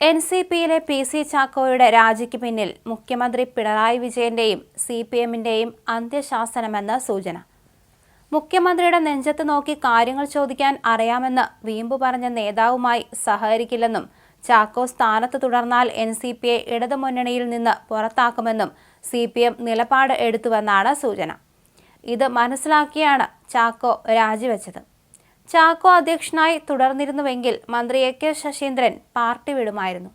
N C പിയിലെ P C ചാക്കോയുടെ രാജിക്ക് പിന്നിൽ മുഖ്യമന്ത്രി പിണറായി വിജയന്റെയും സി പി എമ്മിന്റെയും അന്ത്യശാസനമെന്ന് സൂചന. മുഖ്യമന്ത്രിയുടെ നെഞ്ചത്ത് നോക്കി കാര്യങ്ങൾ ചോദിക്കാൻ അറിയാമെന്ന് വീമ്പു പറഞ്ഞ നേതാവുമായി സഹകരിക്കില്ലെന്നും ചാക്കോ സ്ഥാനത്ത് തുടർന്നാൽ എൻ സി പിയെ ഇടതുമുന്നണിയിൽ നിന്ന് പുറത്താക്കുമെന്നും സി പി എം നിലപാട് എടുത്തുവെന്നാണ് സൂചന. ഇത് മനസ്സിലാക്കിയാണ് ചാക്കോ രാജിവെച്ചത്. ചാക്കോ അധ്യക്ഷനായി തുടർന്നിരുന്നുവെങ്കിൽ മന്ത്രി എ കെ ശശീന്ദ്രൻ പാർട്ടി വിടുമായിരുന്നു.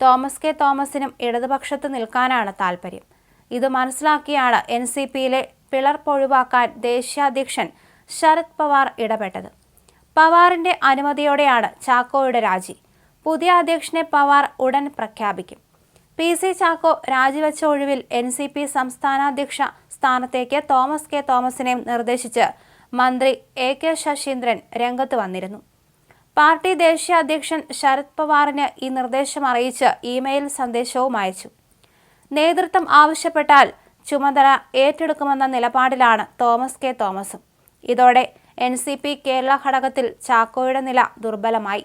തോമസ് കെ തോമസിനും ഇടതുപക്ഷത്ത് നിൽക്കാനാണ് താൽപ്പര്യം ഇത് മനസ്സിലാക്കിയാണ് എൻ സി പിയിലെ പിളർപ്പൊഴിവാക്കാൻ ദേശീയാധ്യക്ഷൻ ശരത് പവാർ ഇടപെട്ടത്. പവാറിന്റെ അനുമതിയോടെയാണ് ചാക്കോയുടെ രാജി. പുതിയ അധ്യക്ഷനെ പവാർ ഉടൻ പ്രഖ്യാപിക്കും. പി സി ചാക്കോ രാജിവെച്ച ഒഴിവിൽ എൻ സി പി സംസ്ഥാനാധ്യക്ഷ സ്ഥാനത്തേക്ക് തോമസ് കെ തോമസിനെയും നിർദ്ദേശിച്ച് മന്ത്രി എ കെ ശശീന്ദ്രൻ രംഗത്ത് വന്നിരുന്നു. പാർട്ടി ദേശീയ അധ്യക്ഷൻ ശരത് പവാറിന് ഈ നിർദ്ദേശം അറിയിച്ച് ഇമെയിൽ സന്ദേശവും അയച്ചു. നേതൃത്വം ആവശ്യപ്പെട്ടാൽ ചുമതല ഏറ്റെടുക്കുമെന്ന നിലപാടിലാണ് തോമസ് കെ. തോമസും. ഇതോടെ എൻ സി പി കേരള ഘടകത്തിൽ ചാക്കോയുടെ നില ദുർബലമായി.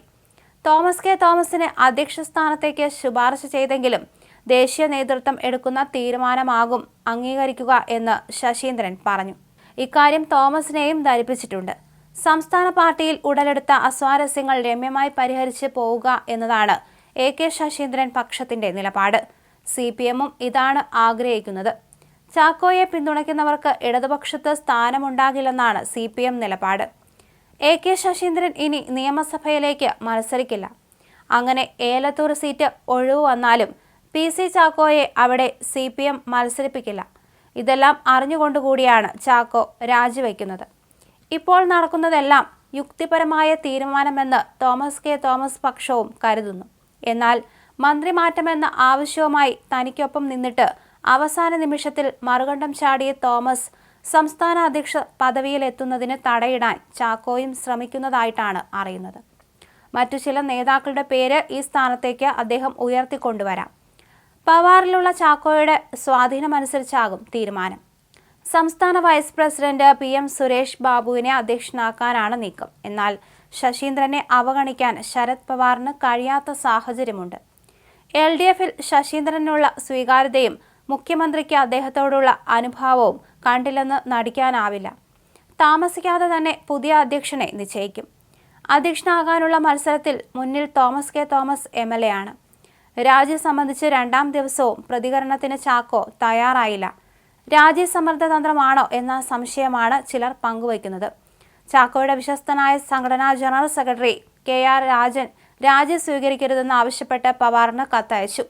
തോമസ് കെ. തോമസിന് അധ്യക്ഷ സ്ഥാനത്തേക്ക് ശുപാർശ ചെയ്തെങ്കിലും ദേശീയ നേതൃത്വം എടുക്കുന്ന തീരുമാനമാകും അംഗീകരിക്കുക എന്ന് ശശീന്ദ്രൻ പറഞ്ഞു. ഇക്കാര്യം തോമസിനെയും ധരിപ്പിച്ചിട്ടുണ്ട്. സംസ്ഥാന പാർട്ടിയിൽ ഉടലെടുത്ത അസ്വാരസ്യങ്ങൾ രമ്യമായി പരിഹരിച്ച് പോവുക എന്നതാണ് എ കെ ശശീന്ദ്രൻ പക്ഷത്തിന്റെ നിലപാട്. സി പി എമ്മും ഇതാണ് ആഗ്രഹിക്കുന്നത്. ചാക്കോയെ പിന്തുണയ്ക്കുന്നവർക്ക് ഇടതുപക്ഷത്ത് സ്ഥാനമുണ്ടാകില്ലെന്നാണ് സി പി എം നിലപാട്. എ കെ ശശീന്ദ്രൻ ഇനി നിയമസഭയിലേക്ക് മത്സരിക്കില്ല. അങ്ങനെ ഏലത്തൂർ സീറ്റ് ഒഴിവു വന്നാലും പി സി ചാക്കോയെ അവിടെ സി പി എം മത്സരിപ്പിക്കില്ല. ഇതെല്ലാം അറിഞ്ഞുകൊണ്ടുകൂടിയാണ് ചാക്കോ രാജിവെക്കുന്നത്. ഇപ്പോൾ നടക്കുന്നതെല്ലാം യുക്തിപരമായ തീരുമാനമെന്ന് തോമസ് കെ. തോമസ് പക്ഷവും കരുതുന്നു. എന്നാൽ മന്ത്രി മാറ്റമെന്ന ആവശ്യവുമായി തനിക്കൊപ്പം നിന്നിട്ട് അവസാന നിമിഷത്തിൽ മറുകണ്ഠം ചാടിയ തോമസ് സംസ്ഥാന അധ്യക്ഷ പദവിയിലെത്തുന്നതിന് തടയിടാൻ ചാക്കോയും ശ്രമിക്കുന്നതായിട്ടാണ് അറിയുന്നത്. മറ്റു ചില നേതാക്കളുടെ പേര് ഈ സ്ഥാനത്തേക്ക് അദ്ദേഹം ഉയർത്തിക്കൊണ്ടുവരാം. പവാറിലുള്ള ചാക്കോയുടെ സ്വാധീനമനുസരിച്ചാകും തീരുമാനം. സംസ്ഥാന vice president P M Suresh ബാബുവിനെ അധ്യക്ഷനാക്കാനാണ് നീക്കം. എന്നാൽ ശശീന്ദ്രനെ അവഗണിക്കാൻ ശരത് പവാറിന് കഴിയാത്ത സാഹചര്യമുണ്ട്. എൽ ഡി എഫിൽ ശശീന്ദ്രനുള്ള സ്വീകാര്യതയും മുഖ്യമന്ത്രിക്ക് അദ്ദേഹത്തോടുള്ള അനുഭാവവും കണ്ടില്ലെന്ന് നടിക്കാനാവില്ല. താമസിക്കാതെ തന്നെ പുതിയ അധ്യക്ഷനെ നിശ്ചയിക്കും. അധ്യക്ഷനാകാനുള്ള മത്സരത്തിൽ മുന്നിൽ Thomas K Thomas M L A ആണ്. രാജി സംബന്ധിച്ച് രണ്ടാം ദിവസവും പ്രതികരണത്തിന് ചാക്കോ തയ്യാറായില്ല. രാജി സമ്മർദ്ദതന്ത്രമാണോ എന്ന സംശയമാണ് ചിലർ പങ്കുവയ്ക്കുന്നത്. ചാക്കോയുടെ വിശ്വസ്തനായ സംഘടനാ general secretary K R Rajan രാജി സ്വീകരിക്കരുതെന്ന് ആവശ്യപ്പെട്ട് പവാറിന് കത്തയച്ചു.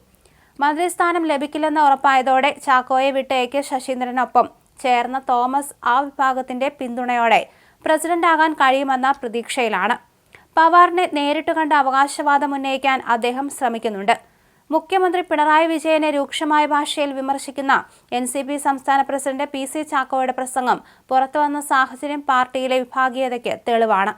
മന്ത്രിസ്ഥാനം ലഭിക്കില്ലെന്ന് ഉറപ്പായതോടെ ചാക്കോയെ വിട്ട് എ കെ ശശീന്ദ്രനൊപ്പം ചേർന്ന തോമസ് ആ വിഭാഗത്തിന്റെ പിന്തുണയോടെ പ്രസിഡന്റാകാൻ കഴിയുമെന്ന പ്രതീക്ഷയിലാണ്. പവാറിനെ നേരിട്ട് കണ്ട് അവകാശവാദം ഉന്നയിക്കാൻ അദ്ദേഹം ശ്രമിക്കുന്നുണ്ട്. മുഖ്യമന്ത്രി പിണറായി വിജയനെ രൂക്ഷമായ ഭാഷയിൽ വിമർശിക്കുന്ന എൻ സി പി സംസ്ഥാന പ്രസിഡന്റ് പി സി ചാക്കോയുടെ പ്രസംഗം പുറത്തുവന്ന സാഹചര്യം പാർട്ടിയിലെ വിഭാഗീയതയ്ക്ക് തെളിവാണ്